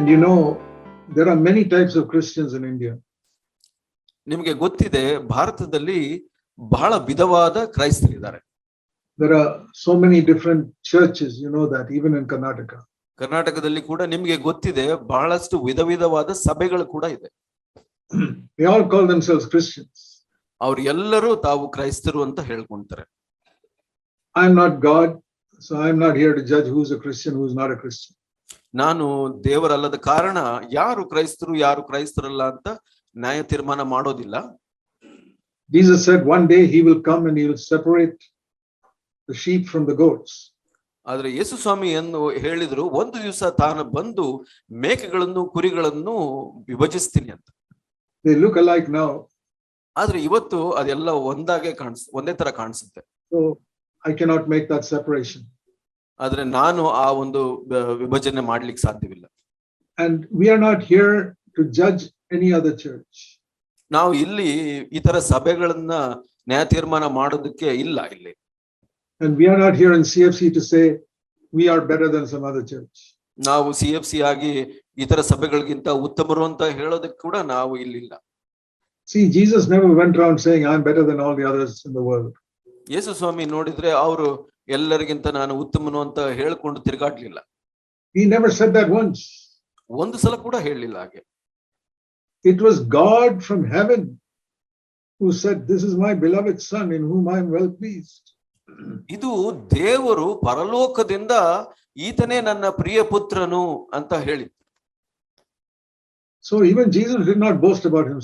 And you know, there are many types of Christians in India. ನಿಮಗೆ ಗೊತ್ತಿದೆ ಭಾರತದಲ್ಲಿ ಬಹಳ ವಿಧವಾದ ಕ್ರೈಸ್ತರಿದ್ದಾರೆ There are so many different churches, you know that, even in Karnataka. ಕರ್ನಾಟಕದಲ್ಲಿ ಕೂಡ ನಿಮ್ಗೆ ಗೊತ್ತಿದೆ ಬಹಳಷ್ಟು ವಿಧ ವಿಧವಾದ ಸಭೆಗಳು ಕೂಡ ಇದೆ They all call themselves Christians. ಅವ್ರು ಎಲ್ಲರೂ ತಾವು ಕ್ರೈಸ್ತರು ಅಂತ ಹೇಳ್ಕೊಂತಾರೆ am not God, so i am not here to judge who is a Christian, who is not a Christian. ನಾನು ದೇವರಲ್ಲದ ಕಾರಣ ಯಾರು ಕ್ರೈಸ್ತರು ಯಾರು ಕ್ರೈಸ್ತರಲ್ಲ ಅಂತ ನ್ಯಾಯ ತೀರ್ಮಾನ ಮಾಡೋದಿಲ್ಲ Jesus said one day he will come and he will separate the sheep from the goats. ಆದ್ರೆ ಯೇಸು ಸ್ವಾಮಿ ಎಂದು ಹೇಳಿದ್ರು ಒಂದು ದಿವಸ ತಾನು ಬಂದು ಮೇಕೆಗಳನ್ನು ಕುರಿಗಳನ್ನು ವಿಭಜಿಸ್ತೀನಿ ಅಂತ They look alike now, ಆದ್ರೆ ಇವತ್ತು ಅದೆಲ್ಲ ಒಂದಾಗೆ ಕಾಣಿಸ್ ಒಂದೇ ತರ ಕಾಣಿಸುತ್ತೆ so I cannot make that separation. ಆದ್ರೆ ನಾನು ಆ ಒಂದು ವಿಭಜನೆ ಮಾಡ್ಲಿಕ್ಕೆ ಸಾಧ್ಯವಿಲ್ಲ And we are not here to judge any other church. ನಾವು ಇಲ್ಲಿ ಈ ತರ ಸಭೆಗಳನ್ನ ನ್ಯಾಯ ತೀರ್ಮಾನ ಮಾಡೋದಕ್ಕೆ ಇಲ್ಲ ಇಲ್ಲಿ And we are not here in CFC to say we are better than some other church. ನಾವು ಸಿ ಎಫ್ ಸಿ ಆಗಿ ಇತರ ಸಭೆಗಳಿಗಿಂತ ಉತ್ತಮರು ಅಂತ ಹೇಳೋದಕ್ಕೆ ಕೂಡ ನಾವು ಇಲ್ಲಿಲ್ಲ See, Jesus never went around saying, I'm better than all the others in the world. ಯೇಸು ಸ್ವಾಮಿ ನೋಡಿದ್ರೆ ಅವರು ಎಲ್ಲರಿಗಿಂತ ನಾನು ಉತ್ತಮನು ಅಂತ ಹೇಳಿಕೊಂಡು ತಿರುಗಾಟ್ಲಿಲ್ಲ ಈ ನೆಮ್ಮ ಶೆಟ್ ದಾಗ್ ಒಂಜ್ ಒಂದು ಸಲ ಕೂಡ ಹೇಳಲಿಲ್ಲ ಹಾಗೆ. It was God from heaven said this is my beloved son who my well pleased ಇದು ದೇವರು ಪರಲೋಕದಿಂದ ಈತನೇ ನನ್ನ ಪ್ರಿಯ ಪುತ್ರನು ಅಂತ ಹೇಳಿ so even Jesus would not boast but ನಿ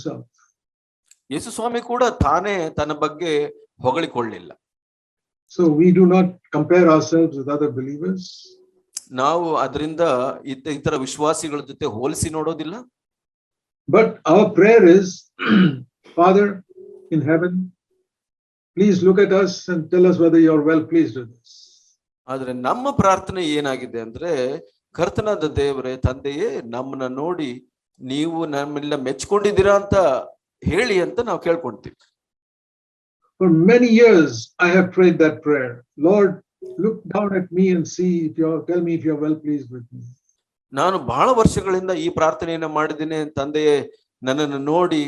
ಯೇಸು ಸ್ವಾಮಿ ಕೂಡ ತಾನೇ ತನ್ನ ಬಗ್ಗೆ ಹೊಗಳಿಕೊಳ್ಳಲಿಲ್ಲ. So we do not compare ourselves with other believers. ನಾವು ಅದರಿಂದ ಇತ ಇತರ ವಿಶ್ವಾಸಿಗಳ ಜೊತೆ ಹೋಲಿಸಿ ನೋಡೋದಿಲ್ಲ But our prayer is, Father in heaven, please look at us and tell us whether you're well pleased with us. ಆದ್ರೆ ನಮ್ಮ ಪ್ರಾರ್ಥನೆ ಏನಾಗಿದೆ ಅಂದ್ರೆ ಕರ್ತನಾದ ದೇವರೇ ತಂದೆಯೇ ನಮ್ಮನ್ನ ನೋಡಿ ನೀವು ನಮ್ಮೆಲ್ಲ ಮೆಚ್ಕೊಂಡಿದ್ದೀರಾ ಅಂತ ಹೇಳಿ ಅಂತ ನಾವು ಕೇಳ್ಕೊಂತೀವಿ For many years, I have prayed that prayer. Lord, look down at me and see if you're, tell me if you're well pleased with me. ನಾನು ಬಹಳ ವರ್ಷಗಳಿಂದ ಈ ಪ್ರಾರ್ಥನೆಯನ್ನ ಮಾಡಿದ್ದೇನೆ ತಂದೆಯೇ ನನ್ನನ್ನು ನೋಡಿ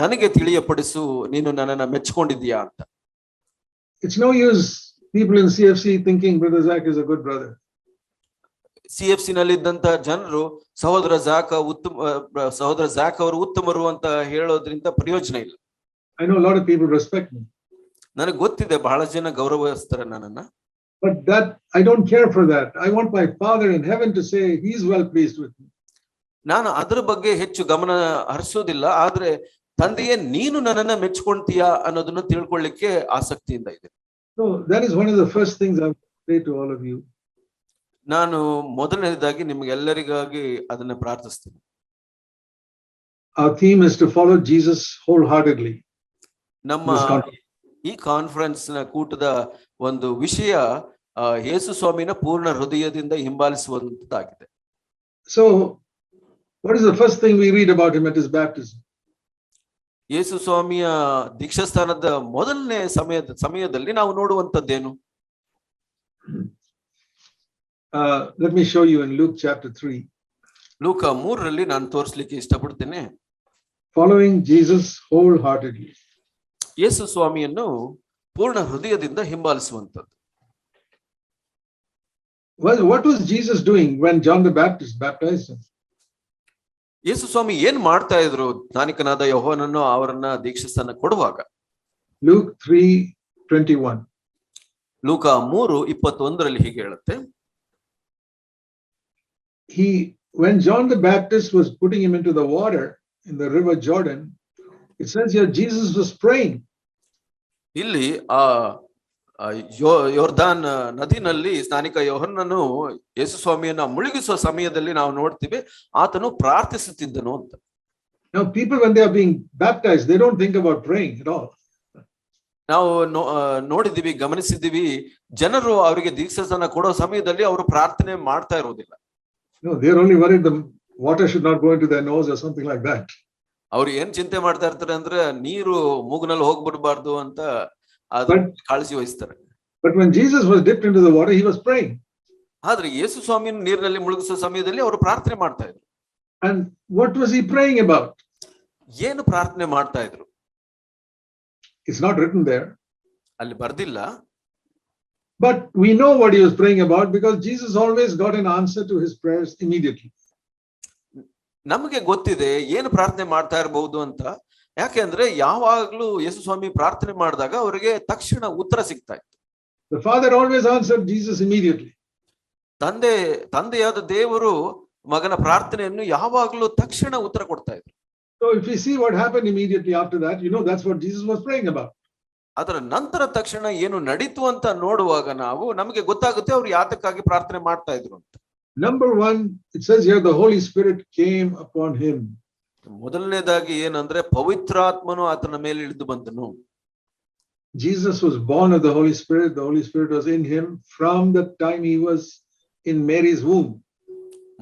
ನನಗೆ ತಿಳಿಯಪಡಿಸು ನೀನು ನನ್ನನ್ನ ಮೆಚ್ಚಿಕೊಂಡಿದ್ದೀಯಾ ಅಂತ It's no use people in CFC thinking Brother Zach is a good brother. C F C ನಲ್ಲಿದ್ದಂತ ಜನರು ಸಹೋದರ ಜಾಕ ಉತ್ತಮ ಸಹೋದರ ಜಾಕ್ ಅವರು ಉತ್ತಮರು ಅಂತ ಹೇಳೋದ್ರಿಂದ ಪ್ರಯೋಜನ ಇಲ್ಲ I know a lot of people respect me, ನನಗೆ ಗೊತ್ತಿದೆ ಬಹಳ ಜನ ಗೌರವಿಸ್ತಾರೆ ನನ್ನನ್ನ but that I don't care for that. I want my Father in heaven to say He's well pleased with me. ನಾನು ಅದರ ಬಗ್ಗೆ ಹೆಚ್ಚು ಗಮನ ಹರಿಸೋದಿಲ್ಲ ಆದ್ರೆ ತಂದೆಯೇ ನೀನು ನನ್ನನ್ನ ಮೆಚ್ಕೊಂತೀಯಾ ಅನ್ನೋದನ್ನ ತಿಳ್ಕೊಳ್ಳಿಕ್ಕೆ ಆಸಕ್ತಿಯಿಂದ ಇದೆ So that is one of the first things I would say to all of you. ನಾನು ಮೊದಲನೇದಾಗಿ ನಿಮ್ಗೆಲ್ಲರಿಗಾಗಿ ಅದನ್ನ ಪ್ರಾರ್ಥಿಸ್ತೀನಿ Our theme is to follow Jesus wholeheartedly. ನಮ್ಮ ಈ ಕಾನ್ಫರೆನ್ಸ್ನ ಕೂಟದ ಒಂದು ವಿಷಯ ಯೇಸು ಸ್ವಾಮಿನ ಪೂರ್ಣ ಹೃದಯದಿಂದ ಹಿಂಬಾಲಿಸುವಂತದ್ದಾಗಿದೆ so what is the first thing we read about him at his baptism Yesu ಸ್ವಾಮಿಯ ದೀಕ್ಷಾಸ್ಥಾನದ ಮೊದಲನೇ ಸಮಯದ ಸಮಯದಲ್ಲಿ ನಾವು ನೋಡುವಂತದ್ದೇನು let let show you in Luke chapter chapter 3. Luka ಮೂರರಲ್ಲಿ ನಾನು ತೋರಿಸ್ಲಿಕ್ಕೆ ಇಷ್ಟಪಡ್ತೇನೆ ಜೀಸಸ್ ಹೋಲ್ wholeheartedly. ಯೇಸು ಸ್ವಾಮಿಯನ್ನು ಪೂರ್ಣ ಹೃದಯದಿಂದ ಹಿಂಬಾಲಿಸುವಂತದ್ದು what was Jesus doing when John the Baptist baptise Yesu Swami ಏನ್ ಮಾಡ್ತಾ ಇದ್ರು? ಜ್ಞಾನಿಕನಾದ ಯಹೋನನ್ನು ಅವರನ್ನ ದೀಕ್ಷಿಸ್ತಾನ ಕೊಡುವಾಗ. Luke three twenty one Luka ಮೂರು ಇಪ್ಪತ್ತೊಂದರಲ್ಲಿ ಹೀಗೆ ಹೇಳುತ್ತೆ. He when John the Baptist was putting him into the water in the river Jordan it says here Jesus was praying. ಇಲ್ಲಿ ಆ ಆ ಯೋ- ಯೋರ್ದಾನ್ ನದಿನಲ್ಲಿ ಸ್ನಾನಿಕ ಯೋಹನ್ನನು ಯೇಸು ಸ್ವಾಮಿಯನ್ನ ಮುಳುಗಿಸುವ ಸಮಯದಲ್ಲಿ ನಾವು ನೋಡ್ತೀವಿ ಆತನು ಪ್ರಾರ್ಥಿಸುತ್ತಿದ್ದನು ಅಂತ Now, people, when they are being baptized, they don't think about praying at all. ನಾವು ನೋ- ಆ, ನೋಡಿದೀವಿ ಗಮನಿಸಿದೀವಿ ಜನರು ಅವರಿಗೆ ದೀಕ್ಷಾಸ್ಥಾನ ಕೊಡೋ ಸಮಯದಲ್ಲಿ ಅವರು ಪ್ರಾರ್ಥನೆ ಮಾಡ್ತಾ ಇರೋದಿಲ್ಲ No, they're only worried the water should not go into their nose or something like that. ಅವ್ರು ಏನ್ ಚಿಂತೆ ಮಾಡ್ತಾ ಇರ್ತಾರೆ ಅಂದ್ರೆ ನೀರು ಮೂಗ್ನಲ್ಲಿ ಹೋಗ್ಬಿಡ್ಬಾರ್ದು ಅಂತ ಅದ್ರ But- ಕಾಳಜಿ ವಹಿಸ್ತಾರೆ But when Jesus was dipped into the water, he was praying. ಆದ್ರೆ ಯೇಸು ಸ್ವಾಮಿಯನ್ನು ನೀರಿನಲ್ಲಿ ಮುಳುಗಿಸುವ ಸಮಯದಲ್ಲಿ ಅವರು ಪ್ರಾರ್ಥನೆ ಮಾಡ್ತಾ ಇದ್ರು And what was he praying about? ಏನು ಪ್ರಾರ್ಥನೆ ಮಾಡ್ತಾ ಇದ್ರು It's not written there. ಅಲ್ಲಿ ಬರ್ದಿಲ್ಲ But we know what he was praying about because Jesus always got an answer to his prayers immediately. ನಮಗೆ ಗೊತ್ತಿದೆ ಏನು ಪ್ರಾರ್ಥನೆ ಮಾಡ್ತಾ ಇರಬಹುದು ಅಂತ ಯಾಕೆಂದ್ರೆ ಯಾವಾಗ್ಲೂ ಯೇಸು ಸ್ವಾಮಿ ಪ್ರಾರ್ಥನೆ ಮಾಡಿದಾಗ ಅವರಿಗೆ ತಕ್ಷಣ ಉತ್ತರ ಸಿಗ್ತಾ ಇತ್ತು The Father always answered Jesus immediately. ತಂದೆ ತಂದೆಯಾದ ದೇವರು ಮಗನ ಪ್ರಾರ್ಥನೆಯನ್ನು ಯಾವಾಗ್ಲೂ ತಕ್ಷಣ ಉತ್ತರ ಕೊಡ್ತಾ ಇದ್ರು So if we see what happened immediately after that, you know that's what Jesus was praying about. ಅದರ ನಂತರ ತಕ್ಷಣ ಏನು ನಡೀತು ಅಂತ ನೋಡುವಾಗ ನಾವು ನಮಗೆ ಗೊತ್ತಾಗುತ್ತೆ ಅವ್ರು ಯಾತಕ್ಕಾಗಿ ಪ್ರಾರ್ಥನೆ ಮಾಡ್ತಾ ಇದ್ರು ಅಂತ Number one, it says here the Holy Spirit came upon him. ಮೊದಲನೇದಾಗಿ ಏನಂದ್ರೆ ಪವಿತ್ರಾತ್ಮನು ಆತನ ಮೇಲೆ ಇಳಿದು ಬಂದನು Jesus was born of the Holy Spirit. The Holy Spirit was in him from the time he was in Mary's womb.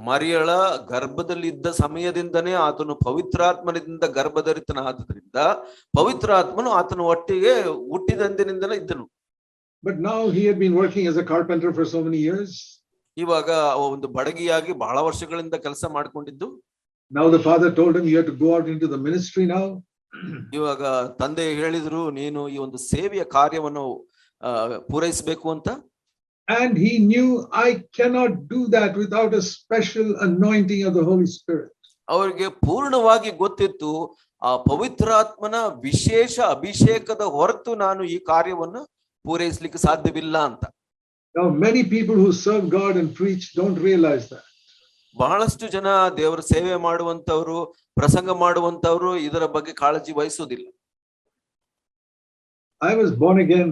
ಮರಿಯಳ ಗರ್ಭದಲ್ಲಿದ್ದ ಸಮಯದಿಂದನೇ ಆತನು ಪವಿತ್ರಾತ್ಮನಿಂದ ಗರ್ಭಧರಿತನಾದ್ದರಿಂದ ಪವಿತ್ರಾತ್ಮನು ಆತನ ಒಟ್ಟಿಗೆ ಹುಟ್ಟಿದಂದಿನಿಂದಲೇ ಇದ್ದನು But now he had been working as a carpenter for so many years. ಇವಾಗ ಒಂದು ಬಡಗಿಯಾಗಿ ಬಹಳ ವರ್ಷಗಳಿಂದ ಕೆಲಸ ಮಾಡ್ಕೊಂಡಿದ್ದು Now the father told him, You have to go out into the ministry now. ಇವಾಗ ತಂದೆ ಹೇಳಿದ್ರು ನೀನು ಈ ಒಂದು ಸೇವೆಯ ಕಾರ್ಯವನ್ನು ಆ, ಪೂರೈಸಬೇಕು ಅಂತ And he knew, I cannot do that without a special anointing of the Holy Spirit. ಅವರಿಗೆ ಪೂರ್ಣವಾಗಿ ಗೊತ್ತಿತ್ತು ಆ ಪವಿತ್ರಾತ್ಮನ ವಿಶೇಷ ಅಭಿಷೇಕದ ಹೊರತು ನಾನು ಈ ಕಾರ್ಯವನ್ನು ಪೂರೈಸಲಿಕ್ಕೆ ಸಾಧ್ಯವಿಲ್ಲ ಅಂತ Now, many people who serve God and preach don't realize that. ಬಹಳಷ್ಟು ಜನ ದೇವರ ಸೇವೆ ಮಾಡುವಂತವ್ರು ಪ್ರಸಂಗ ಮಾಡುವಂತವ್ರು ಇದರ ಬಗ್ಗೆ ಕಾಳಜಿ ವಹಿಸುವುದಿಲ್ಲ I was born again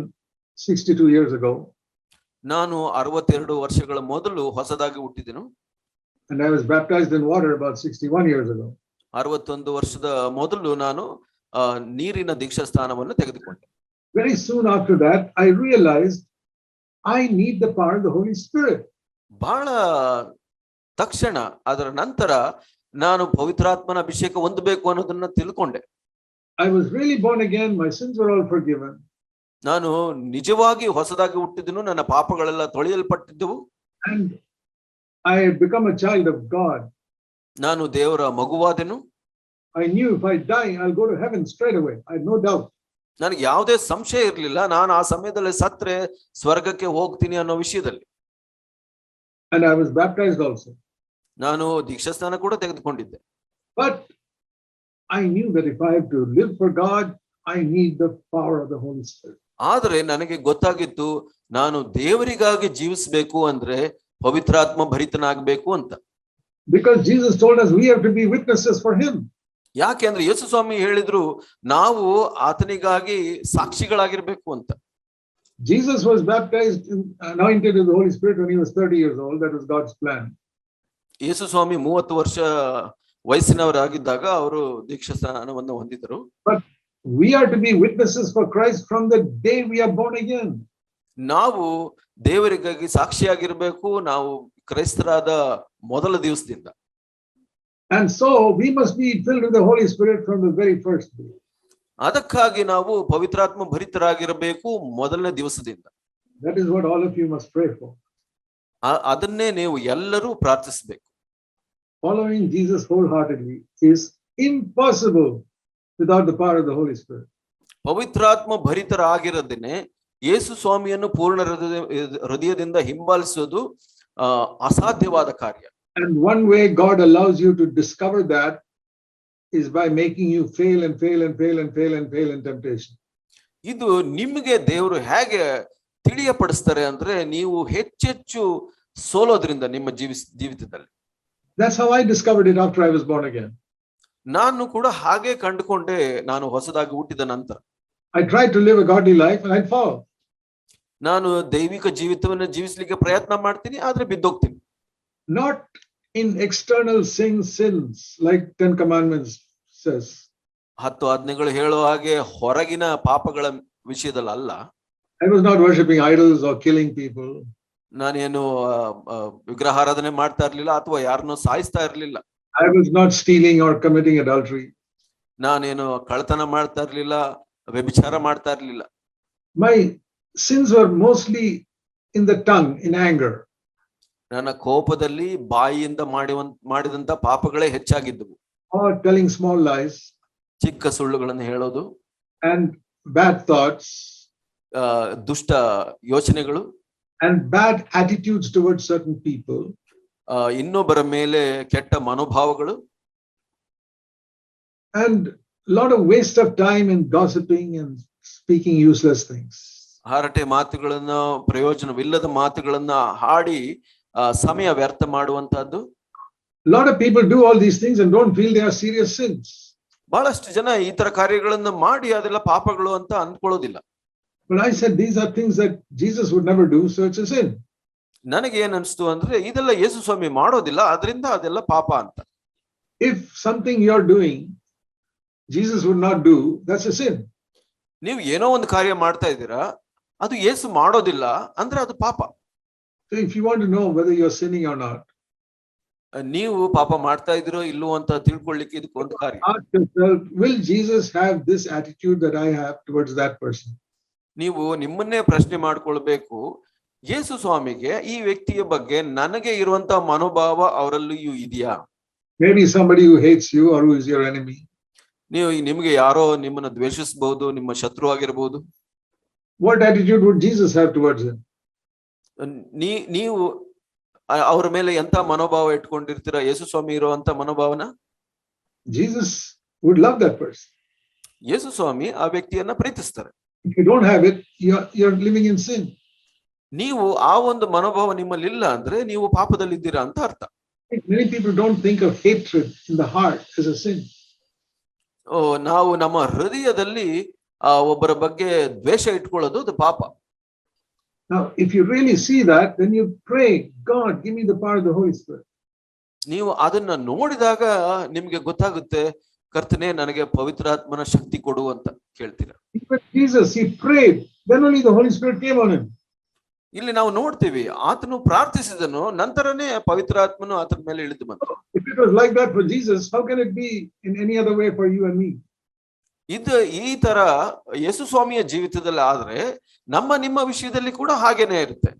62 years ago, ನಾನು ಅರವತ್ತೆರಡು ವರ್ಷಗಳ ಮೊದಲು ಹೊಸದಾಗಿ ಹುಟ್ಟಿದೆನು and I was baptized in water about 61 years ago. ಅರವತ್ತೊಂದು ವರ್ಷದ ಮೊದಲು ನಾನು ಆ ನೀರಿನ ದೀಕ್ಷಾ ಸ್ಥಾನವನ್ನು ತೆಗೆದುಕೊಂಡೆ Very soon after that, I realized I need the power of the Holy Spirit. ಬಹಳ ತಕ್ಷಣ ಅದರ ನಂತರ ನಾನು ಪವಿತ್ರಾತ್ಮನ ಅಭಿಷೇಕ ಹೊಂದಬೇಕು ಅನ್ನೋದನ್ನ ತಿಳ್ಕೊಂಡೆ I was really born again, my sins were all forgiven. ನಾನು ನಿಜವಾಗಿ ಹೊಸದಾಗಿ ಹುಟ್ಟಿದನು ನನ್ನ ಪಾಪಗಳೆಲ್ಲ ತೊಳೆಯಲ್ಪಟ್ಟಿದ್ದವು And I had become a child of God. ನಾನು ದೇವರ ಮಗುವಾದೆನು I knew if I die, I'll go to heaven straight away. I had no doubt. ನನಗೆ ಯಾವುದೇ ಸಂಶಯ ಇರಲಿಲ್ಲ. ನಾನು ಆ ಸಮಯದಲ್ಲಿ ಸತ್ರೆ ಸ್ವರ್ಗಕ್ಕೆ ಹೋಗ್ತೀನಿ ಅನ್ನೋ ವಿಷಯದಲ್ಲಿ. ನಾನು ಐ ವಾಸ್ ಬ್ಯಾಪ್ಟೈಸ್ಡ್ ನಾನು ದೀಕ್ಷಾಸ್ಥಾನ ಕೂಡ ತೆಗೆದುಕೊಂಡಿದ್ದೆ. But I need to liv for I need ಆದ್ರೆ ನನಗೆ ಗೊತ್ತಾಗಿತ್ತು ನಾನು ದೇವರಿಗಾಗಿ ಜೀವಿಸಬೇಕು ಅಂದ್ರೆ ಪವಿತ್ರಾತ್ಮ ಭರಿತನಾಗಬೇಕು ಅಂತ. Because Jesus told us we have to be witnesses for him. ಯಾಕೆಂದ್ರೆ ಯೇಸು ಸ್ವಾಮಿ ಹೇಳಿದ್ರು ನಾವು ಆತನಿಗಾಗಿ ಸಾಕ್ಷಿಗಳಾಗಿರ್ಬೇಕು ಅಂತ Jesus was baptized, in, anointed with the Holy Spirit when he was 30 years old. That was God's plan. ಯೇಸು ಸ್ವಾಮಿ ಮೂವತ್ತು ವರ್ಷ ವಯಸ್ಸಿನವರಾಗಿದ್ದಾಗ ಅವರು ದೀಕ್ಷಾ ಸ್ಥಾನವನ್ನು ಹೊಂದಿದರು We are to be witnesses for Christ from the day we are born again. ನಾವು ದೇವರಿಗಾಗಿ ಸಾಕ್ಷಿಯಾಗಿರ್ಬೇಕು ನಾವು ಕ್ರೈಸ್ತರಾದ ಮೊದಲ ದಿವಸದಿಂದ And so we must be filled with the Holy Spirit from the very first day. ಅದಕ್ಕಾಗಿ ನಾವು ಪವಿತ್ರಾತ್ಮ ಭರಿತರಾಗಿರಬೇಕು ಮೊದಲನೇ ದಿವಸದಿಂದ That is what all of you must pray for. adanne ಅದನ್ನೇ ನೀವು ಎಲ್ಲರೂ ಪ್ರಾರ್ಥಿಸಬೇಕು Following Jesus wholeheartedly is impossible without the power of the Holy Spirit. ಪವಿತ್ರಾತ್ಮ ಭರಿತರಾಗಿರದೇನೆ ಯೇಸು ಸ್ವಾಮಿಯನ್ನು ಪೂರ್ಣ ಹೃದಯ ಹೃದಯದಿಂದ ಹಿಂಬಾಲಿಸೋದು ಅಸಾಧ್ಯವಾದ ಕಾರ್ಯ And one way God allows you to discover that is by making you fail and fail and fail and fail and fail in temptation. ಇದು ನಿಮಗೆ ದೇವರು ಹೇಗೆ ತಿಳಿಯಪಡಿಸ್ತಾರೆ ಅಂದ್ರೆ ನೀವು ಹೆಚ್ಚೆಚ್ಚು ಸೋಲೋದ್ರಿಂದ ನಿಮ್ಮ ಜೀವಿಸ್ ಜೀವಿತದಲ್ಲಿ That's how I discovered it after I was born again. ನಾನು ಕೂಡ ಹಾಗೆ ಕಂಡುಕೊಂಡೆ ನಾನು ಹೊಸದಾಗಿ ಹುಟ್ಟಿದ ನಂತರ I tried to live a godly life and I'd fall. ನಾನು ದೈವಿಕ ಜೀವಿತವನ್ನು ಜೀವಿಸ್ಲಿಕ್ಕೆ ಪ್ರಯತ್ನ ಮಾಡ್ತೀನಿ ಆದ್ರೆ ಬಿದ್ದೋಗ್ತೀನಿ Not in external sin sins like Ten Commandments says. ಹತ್ತು ಆಜ್ಞೆಗಳು ಹೇಳೋ ಹಾಗೆ ಹೊರಗಿನ ಪಾಪಗಳ ವಿಷಯದಲ್ಲಿ ಅಲ್ಲ I was not worshipping idols or killing people. ನಾನೇನು ಆ, ಆ, ವಿಗ್ರಹಾರಾಧನೆ ಮಾಡ್ತಾ ಇರ್ಲಿಲ್ಲ ಅಥವಾ ಯಾರನ್ನೂ ಸಾಯಿಸ್ತಾ ಇರ್ಲಿಲ್ಲ I was not stealing or committing adultery. ನಾನೇನು ಕಳ್ತನ ಮಾಡ್ತಾ ಇರ್ಲಿಲ್ಲ ವ್ಯಭಿಚಾರ ಮಾಡ್ತಾ ಇರ್ಲಿಲ್ಲ My sins were mostly in the tongue, in anger. ನನ್ನ ಕೋಪದಲ್ಲಿ ಬಾಯಿಯಿಂದ ಮಾಡಿ ಮಾಡಿದಂತ ಪಾಪಗಳೇ ಹೆಚ್ಚಾಗಿದ್ದವು. ಸ್ಮಾಲ್ ಲೈಫ್ ಚಿಕ್ಕ ಸುಳ್ಳುಗಳನ್ನು ಹೇಳೋದು. ಅಂಡ್ ಬ್ಯಾಡ್ ಥಾಟ್ಸ್ ದುಷ್ಟ ಯೋಚನೆಗಳು. And bad attitudes toward certain people ಇನ್ನೊಬ್ಬರ ಮೇಲೆ ಕೆಟ್ಟ ಮನೋಭಾವಗಳು. And lot of waste of time in gossiping and speaking useless things ಹಾರಟೆ ಮಾತುಗಳನ್ನು ಪ್ರಯೋಜನವಿಲ್ಲದ ಮಾತುಗಳನ್ನ ಹಾಡಿ ಸಮಯ ವ್ಯರ್ಥ ಮಾಡುವಂತಹದ್ದು A lot of people do all these things and don't feel they are serious sins. ಬಹಳಷ್ಟು ಜನ ಈ ತರ ಕಾರ್ಯಗಳನ್ನ ಮಾಡಿ ಅದೆಲ್ಲ ಪಾಪಗಳು ಅಂತ ಅಂದ್ಕೊಳ್ಳೋದಿಲ್ಲ But I said these are things that Jesus would never do, so it's a sin. ನನಗೆ ಏನ್ ಅನ್ಸ್ತು ಅಂದ್ರೆ ಇದೆಲ್ಲ ಯೇಸು ಸ್ವಾಮಿ ಮಾಡೋದಿಲ್ಲ ಅದರಿಂದ ಅದೆಲ್ಲ ಪಾಪ ಅಂತ If something you're doing, Jesus would not do, that's a sin. ನೀವು ಏನೋ ಒಂದು ಕಾರ್ಯ ಮಾಡ್ತಾ ಇದ್ದೀರಾ ಅದು ಯೇಸು ಮಾಡೋದಿಲ್ಲ ಅಂದ್ರೆ ಅದು ಪಾಪ So if you want to know whether you're sinning or not, ನೀವು ಪಾಪ ಮಾಡ್ತಾ ಇದ್ದೀರೋ ಇಲ್ಲೋ ಅಂತ ತಿಳ್ಕೊಳ್ಳಿಕ್ಕೆ ಇದಕ್ಕೊಂದು ಕಾರ್ಯ ask yourself, will Jesus have this attitude that I have towards that person? ನೀವು ನಿಮ್ಮನ್ನೇ ಪ್ರಶ್ನೆ ಮಾಡ್ಕೊಳ್ಬೇಕು ಯೇಸು ಸ್ವಾಮಿಗೆ ಈ ವ್ಯಕ್ತಿಯ ಬಗ್ಗೆ ನನಗೆ ಇರುವಂತ ಮನೋಭಾವ ಅವರಲ್ಲಿಯೂ ಇದೆಯಾ Maybe somebody who hates you or who is your enemy. ನೀವು ನಿಮ್ಗೆ ಯಾರೋ ನಿಮ್ಮನ್ನ ದ್ವೇಷಿಸಬಹುದು ನಿಮ್ಮ ಶತ್ರು ಆಗಿರಬಹುದು What attitude would Jesus have towards him? ನೀ ನೀವು ಅವ್ರ ಮೇಲೆ ಎಂತ ಮನೋಭಾವ ಇಟ್ಕೊಂಡಿರ್ತೀರಾ? ಯೇಸು ಸ್ವಾಮಿ ಇರುವಂತ ಮನೋಭಾವನ? Jesus would love that person ಯೇಸು ಸ್ವಾಮಿ ಆ ವ್ಯಕ್ತಿಯನ್ನ ಪ್ರೀತಿಸ್ತಾರೆ. You don't have it you are living in sin. ನೀವು ಆ ಒಂದು ಮನೋಭಾವ ನಿಮ್ಮಲ್ಲಿ ಇಲ್ಲ ಅಂದ್ರೆ ನೀವು ಪಾಪದಲ್ಲಿ ಇದ್ದೀರಾ ಅಂತ ಅರ್ಥ. Many people don't think of hatred in the heart as a sin. ಓ, ನಾವು ನಮ್ಮ ಹೃದಯದಲ್ಲಿ ಆ ಒಬ್ಬರ ಬಗ್ಗೆ ದ್ವೇಷ ಇಟ್ಕೊಳ್ಳೋದು ಅದು ಪಾಪ. Now, if you really see that, then you pray, God, give me the power of the Holy Spirit. ನೀವು ಅದನ್ನ ನೋಡಿದಾಗ ನಿಮ್ಗೆ ಗೊತ್ತಾಗುತ್ತೆ ಕರ್ತನೆ ನನಗೆ ಪವಿತ್ರಾತ್ಮನ ಶಕ್ತಿ ಕೊಡು ಅಂತ ಕೇಳ್ತೀರ Even Jesus, he prayed, then only the Holy Spirit came on him. ಇಲ್ಲಿ ನಾವು ನೋಡ್ತೀವಿ ಆತನು ಪ್ರಾರ್ಥಿಸಿದನು ನಂತರನೇ ಪವಿತ್ರಾತ್ಮನು ಆತನ ಮೇಲೆ ಇಳಿದು ಬಂತು If it was like that for Jesus, how can it be in any other way for you and me? ಇದು ಈ ತರ ಯೇಸು ಸ್ವಾಮಿಯ ಜೀವಿತದಲ್ಲಿ ಆದ್ರೆ ನಮ್ಮ ನಿಮ್ಮ ವಿಷಯದಲ್ಲಿ ಕೂಡ ಹಾಗೇನೆ ಇರುತ್ತೆ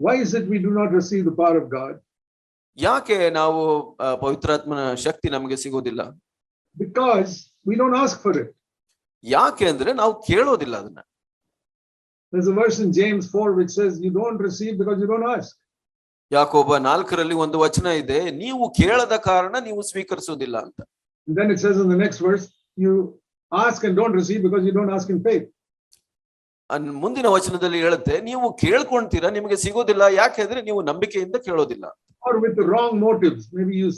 Why is it we do not receive the power of God? ಯಾಕೆ ನಾವು ಪವಿತ್ರಾತ್ಮನ ಶಕ್ತಿ ನಮಗೆ ಸಿಗೋದಿಲ್ಲ because we don't ask for it. ಯಾಕೆ ಅಂದ್ರೆ ನಾವು ಕೇಳೋದಿಲ್ಲ ಅದನ್ನ There's a verse in James 4 which says, You don't receive because you don't ask. ಯಾಕೊಬ್ಬ ನಾಲ್ಕರಲ್ಲಿ ಒಂದು ವಚನ ಇದೆ ನೀವು ಕೇಳದ ಕಾರಣ ನೀವು ಸ್ವೀಕರಿಸೋದಿಲ್ಲ ಅಂತ And then it says in the next verse, You ask and don't receive because you don't ask in faith. ಮುಂದಿನ ವಚನದಲ್ಲಿ ಹೇಳುತ್ತೆ ನೀವು ಕೇಳ್ಕೊಂತೀರಾ ನಿಮಗೆ ಸಿಗೋದಿಲ್ಲ ಯಾಕೆಂದ್ರೆ ನೀವು ನಂಬಿಕೆಯಿಂದ ಕೇಳೋದಿಲ್ಲ Or with the wrong motives. Maybe you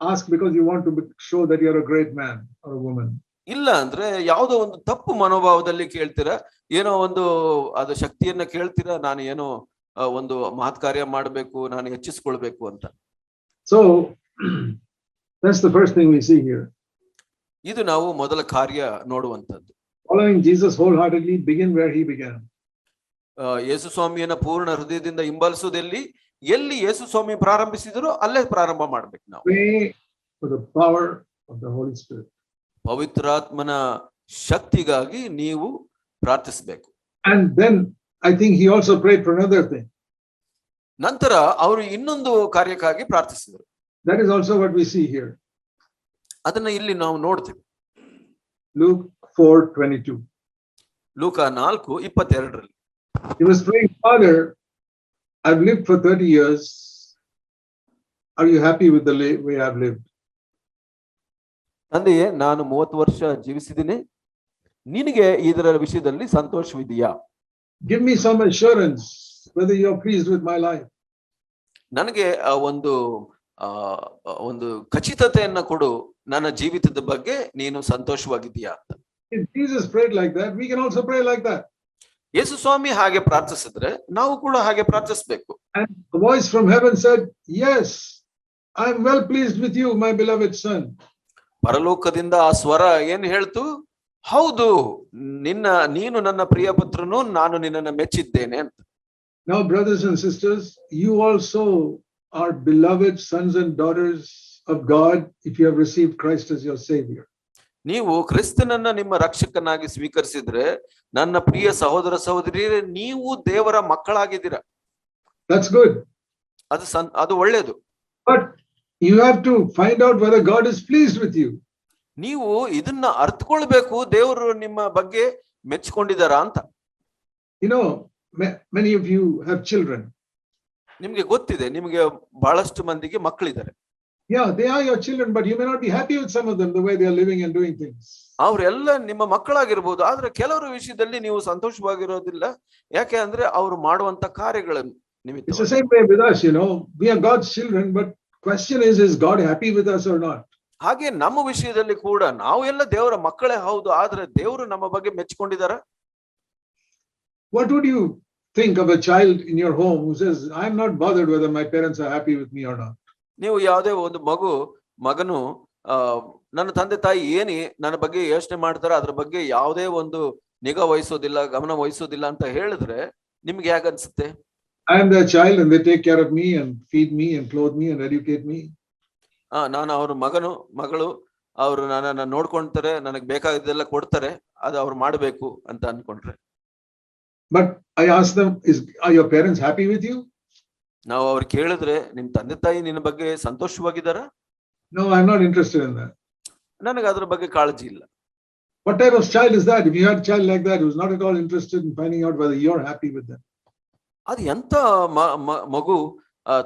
ask because you want to show that you are a great man or a woman. ಇಲ್ಲ ಅಂದ್ರೆ ಯಾವುದೋ ಒಂದು ತಪ್ಪು ಮನೋಭಾವದಲ್ಲಿ ಕೇಳ್ತೀರಾ ಏನೋ ಒಂದು ಅದು ಶಕ್ತಿಯನ್ನ ಕೇಳ್ತೀರಾ ನಾನು ಏನೋ ಒಂದು ಮಹತ್ ಕಾರ್ಯ ಮಾಡಬೇಕು ನಾನು ಹೆಚ್ಚಿಸ್ಕೊಳ್ಬೇಕು ಅಂತ So that's the first thing we see here ಇದು ನಾವು ಮೊದಲ ಕಾರ್ಯ ನೋಡುವಂತದ್ದು following Jesus whole heartedly begin where he began ಯೇಸು ಸ್ವಾಮಿಯನ್ನ ಪೂರ್ಣ ಹೃದಯದಿಂದ ಹಿಂಬಾಲಿಸುವುದಲ್ಲಿ? ಎಲ್ಲಿ ಯೇಸು ಸ್ವಾಮಿ ಪ್ರಾರಂಭಿಸಿದ್ರು ಅಲ್ಲೇ ಪ್ರಾರಂಭ ಮಾಡಬೇಕು ನಾವು. ಪವರ್ ಪವಿತ್ರಾತ್ಮನ ಶಕ್ತಿಗಾಗಿ ನೀವು ಪ್ರಾರ್ಥಿಸಬೇಕು. And then I think he also pray ನಂತರ ಅವರು ಇನ್ನೊಂದು ಕಾರ್ಯಕ್ಕಾಗಿ ಪ್ರಾರ್ಥಿಸಿದರು. That is also what we see here. ಅದನ್ನ ಇಲ್ಲಿ ನಾವು ನೋಡ್ತೀವಿ Luke 4 22. ಲೂಕ ನಾಲ್ಕು ಇಪ್ಪತ್ತೆರಡರಲ್ಲಿ He was praying, Father, I've lived for 30 years. Are you happy with the la- way I've lived? ತಂದೆಯೇ ನಾನು ಮೂವತ್ತು ವರ್ಷ ಜೀವಿಸಿದ್ದೀನಿ ನಿನಗೆ ಇದರ ವಿಷಯದಲ್ಲಿ ಸಂತೋಷವಿದೆಯಾ Give me some assurance whether you're pleased with my life. ನನಗೆ ಆ ಒಂದು ಒಂದು ಖಚಿತತೆಯನ್ನ ಕೊಡು ನನ್ನ ಜೀವಿತದ ಬಗ್ಗೆ ನೀನು ಸಂತೋಷ್ವಾಗಿದೀಯ ಪೀಸ್ ಲೈಕ್ ಲೈಕ್ ಯೇಸು ಸ್ವಾಮಿ ಹಾಗೆ ಪ್ರಾರ್ಥಿಸಿದ್ರೆ ನಾವು ಕೂಡ ಹಾಗೆ ಪ್ರಾರ್ಥಿಸಬೇಕು. ಪರಲೋಕದಿಂದ ಆ ಸ್ವರ ಏನ್ ಹೇಳ್ತು? ಹೌದು ನಿನ್ನ ನೀನು ನನ್ನ ಪ್ರಿಯ ಪುತ್ರನು ನಾನು ನಿನ್ನನ್ನ ಮೆಚ್ಚಿದ್ದೇನೆ ಅಂತ. ನಾವು brothers and sisters you also are beloved sons and daughters of God if you have received Christ as your Savior. ನೀವು ಕ್ರಿಸ್ತನನ್ನ ನಿಮ್ಮ ರಕ್ಷಕನಾಗಿ ಸ್ವೀಕರಿಸಿದ್ರೆ ನನ್ನ ಪ್ರಿಯ ಸಹೋದರ ಸಹೋದರಿಯರೇ ನೀವು ದೇವರ ಮಕ್ಕಳಾಗಿದ್ದೀರ That's good. ಅದು ಸನ್ ಅದು ಒಳ್ಳೇದು But you have to find out whether God is pleased with you. ನೀವು ಇದನ್ನ ಅರ್ಥಕೊಳ್ಬೇಕು ದೇವರು ನಿಮ್ಮ ಬಗ್ಗೆ ಮೆಚ್ಕೊಂಡಿದಾರ ಅಂತ You know, ma- many of you have children. ನಿಮಗೆ ಗೊತ್ತಿದೆ ನಿಮಗೆ ಬಹಳಷ್ಟು ಮಂದಿಗೆ ಮಕ್ಕಳಿದ್ದಾರೆ. Yeah they are your children but you may not be happy with some of them the way they are living and doing things ಅವರೆಲ್ಲ ನಿಮ್ಮ ಮಕ್ಕಳಾಗಿರಬಹುದು ಆದ್ರೆ ಕೆಲವರ ವಿಷಯದಲ್ಲಿ ನೀವು ಸಂತೋಷವಾಗಿರೋದಿಲ್ಲ. ಯಾಕೆ ಅಂದ್ರೆ ಅವರು ಮಾಡುವಂತ ಕಾರ್ಯಗಳನ್ನು ನಿಮಿತ್ತ it's the same way with us no we are God's children but question is is God happy with us or not ಹಾಗೆ ನಮ್ಮ ವಿಷಯದಲ್ಲಿ ಕೂಡ ನಾವೆಲ್ಲ ದೇವರ ಮಕ್ಕಳೇ ಹೌದು ಆದ್ರೆ ದೇವರು ನಮ್ಮ ಬಗ್ಗೆ ಮೆಚ್ಚಿಕೊಂಡಿದ್ದಾರೆ? What would you think of a child in your home who says, I'm not bothered whether my parents are happy with me or not. ನೀವು ಯಾವುದೇ ಒಂದು ಮಗು ಮಗನು ನನ್ನ ತಂದೆ ತಾಯಿ ಏನಿ ನನ್ನ ಬಗ್ಗೆ ಯೋಚನೆ ಮಾಡ್ತಾರೆ ಅದ್ರ ಬಗ್ಗೆ ಯಾವುದೇ ಒಂದು ನಿಗಾ ವಹಿಸೋದಿಲ್ಲ ಗಮನ ವಹಿಸೋದಿಲ್ಲ ಅಂತ ಹೇಳಿದ್ರೆ ನಿಮ್ಗೆ ಯಾಕೆ ಅನ್ಸುತ್ತೆ? I am the child and take care me and feed me and clothe and educate me ಆ ನಾನು ಅವರ ಮಗನು ಮಗಳು ಅವರು ನನ್ನ ನೋಡ್ಕೊಂತಾರೆ ನನಗೆ ಬೇಕಾಗಿದ್ದೆಲ್ಲ ಕೊಡ್ತಾರೆ ಅದು ಅವ್ರು ಮಾಡಬೇಕು ಅಂತ ಅನ್ಕೊಂಡ್ರೆ. But I ask them is I your parents happy with you ನಾವು ಅವ್ರು ಕೇಳಿದ್ರೆ ನಿಮ್ ತಂದೆ ತಾಯಿ ನಿನ್ನ ಬಗ್ಗೆ ಸಂತೋಷವಾಗಿದ್ದಾರ? No I not interested in that ನನಗೆ ಅದರ ಬಗ್ಗೆ ಕಾಳಜಿ ಇಲ್ಲ. What type of child is that if you had child like that was not at all interested in finding out whether you are happy with that ಅದು ಎಂತ ಮಗು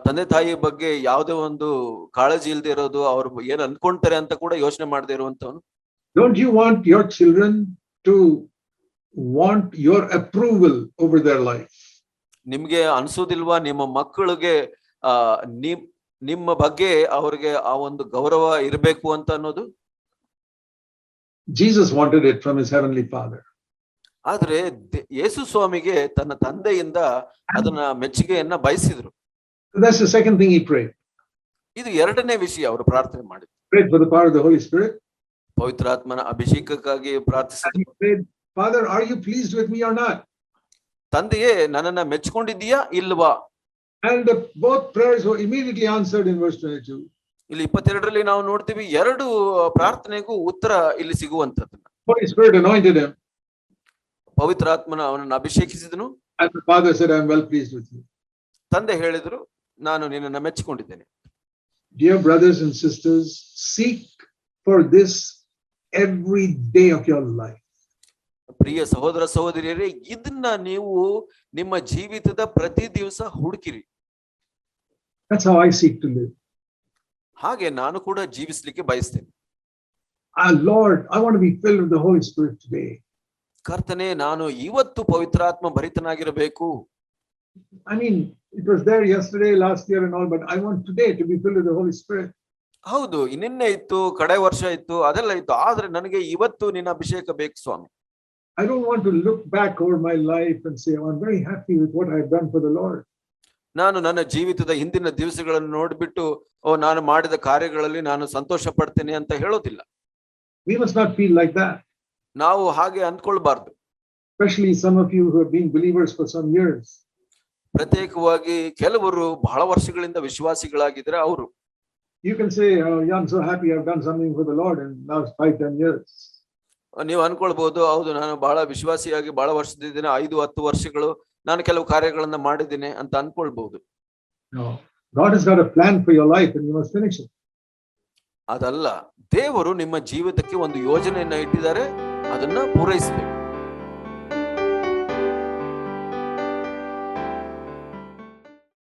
ತಂದೆ ತಾಯಿ ಬಗ್ಗೆ ಯಾವುದೇ ಒಂದು ಕಾಳಜಿ ಇಲ್ಲದೆ ಇರೋದು ಅವ್ರು ಏನ್ ಅನ್ಕೊಂತಾರೆ ಅಂತ ಕೂಡ ಯೋಚನೆ ಮಾಡದೆ ಇರುವಂತವನು don't you want your children to want your approval over their life? nimge ಅನ್ಸೋದಿಲ್ವಾ ನಿಮ್ಮ ಮಕ್ಕಳಿಗೆ nimma bagge ನಿಮ್ಮ ಬಗ್ಗೆ ಅವ್ರಿಗೆ ಆ ಒಂದು ಗೌರವ ಇರಬೇಕು ಅಂತ ಅನ್ನೋದು Jesus wanted it from his heavenly father. ಆದ್ರೆ yesu ಯೇಸು ಸ್ವಾಮಿಗೆ ತನ್ನ ತಂದೆಯಿಂದ ಅದನ್ನ ಮೆಚ್ಚುಗೆಯನ್ನ ಬಯಸಿದ್ರು that's the second thing he prayed. ಇದು ಎರಡನೇ ವಿಷಯ ಅವರು ಪ್ರಾರ್ಥನೆ ಮಾಡಿದ್ರು pray for the power of the Holy Spirit. ಪವಿತ್ರಾತ್ಮನ ಅಭಿಷೇಕಕ್ಕಾಗಿ ಪ್ರಾರ್ಥಿಸಿದ್ರು he prayed, Father, are you pleased with me or not? ತಂದೆಯೇ ನನ್ನನ್ನ ಮೆಚ್ಕೊಂಡಿದೀಯಾ ಇಲ್ವಾ And the, both prayers were immediately answered in verse 22. ಇಲ್ಲಿ ಇಪ್ಪತ್ತೆರಡರಲ್ಲಿ ನಾವು ನೋಡ್ತೀವಿ ಎರಡು ಪ್ರಾರ್ಥನೆಗೂ ಉತ್ತರ ಇಲ್ಲಿ ಸಿಗುವಂತದ್ದನ್ನ Holy Spirit anointed him, ಪವಿತ್ರಾತ್ಮನ ಅವನನ್ನ ಅಭಿಷೇಕಿಸಿದನು and the father said, I'm well pleased with you. ತಂದೆ ಹೇಳಿದ್ರು ನಾನು ನಿನ್ನನ್ನ ಮೆಚ್ಚಿಕೊಂಡಿದ್ದೇನೆ Dear brothers and sisters, seek for this every day of your life. ಪ್ರಿಯ ಸಹೋದರ ಸಹೋದರಿಯರೇ ಇದನ್ನ ನೀವು ನಿಮ್ಮ ಜೀವಿತದ ಪ್ರತಿ ದಿವಸ ಹುಡುಕಿರಿ. ಹಾಗೆ ನಾನು ಕೂಡ ಜೀವಿಸಲಿಕ್ಕೆ ಬಯಸ್ತೇನೆ. ಆ Lord, I want to be filled with the Holy Spirit today. ಕರ್ತನೇ ನಾನು ಇವತ್ತು ಪವಿತ್ರಾತ್ಮ ಭರಿತನಾಗಿರಬೇಕು. I mean it was there yesterday last year and all but I want today to be filled with the Holy Spirit ಹೌದು ಇನ್ನೆನ್ನೇ ಇತ್ತು ಕಡೆ ವರ್ಷ ಇತ್ತು ಅದೆಲ್ಲ ಇತ್ತು. ಆದ್ರೆ ನನಗೆ ಇವತ್ತು ನಿನ್ನ ಅಭಿಷೇಕ ಬೇಕು ಸ್ವಾಮಿ. I don't want to look back over my life and say, I'm very happy with what I've done for the Lord. ನಾನು ನನ್ನ ಜೀವಿತದ ಹಿಂದಿನ ದಿವಸಗಳನ್ನು ನೋಡ್ಬಿಟ್ಟು ಓ ನಾನು ಮಾಡಿದ ಕಾರ್ಯಗಳಲ್ಲಿ ನಾನು ಸಂತೋಷ ಪಡ್ತೇನೆ ಅಂತ ಹೇಳೋದಿಲ್ಲ We must not feel like that, ನಾವು ಹಾಗೆ ಅಂದ್ಕೊಳ್ಬಾರ್ದು especially some of you who have been believers for some years. ಪ್ರತ್ಯೇಕವಾಗಿ ಕೆಲವರು ಬಹಳ ವರ್ಷಗಳಿಂದ ವಿಶ್ವಾಸಿಗಳಾಗಿದ್ರೆ ಅವರು You can say, oh, yeah, I'm so happy I've done something for the Lord in last five, ten years. ನೀವು ಅನ್ಕೊಳ್ಬಹುದು ಹೌದು ನಾನು ಬಹಳ ವಿಶ್ವಾಸಿಯಾಗಿ ಬಹಳ ವರ್ಷದಿದ್ದೇನೆ ಐದು ಹತ್ತು ವರ್ಷಗಳು ನಾನು ಕೆಲವು ಕಾರ್ಯಗಳನ್ನ ಮಾಡಿದ್ದೇನೆ ಅಂತ ಅನ್ಕೊಳ್ಬಹುದು ಅದಲ್ಲ ದೇವರು ನಿಮ್ಮ ಜೀವಿತಕ್ಕೆ ಒಂದು ಯೋಜನೆಯನ್ನ ಇಟ್ಟಿದ್ದಾರೆ ಅದನ್ನ ಪೂರೈಸಬೇಕು.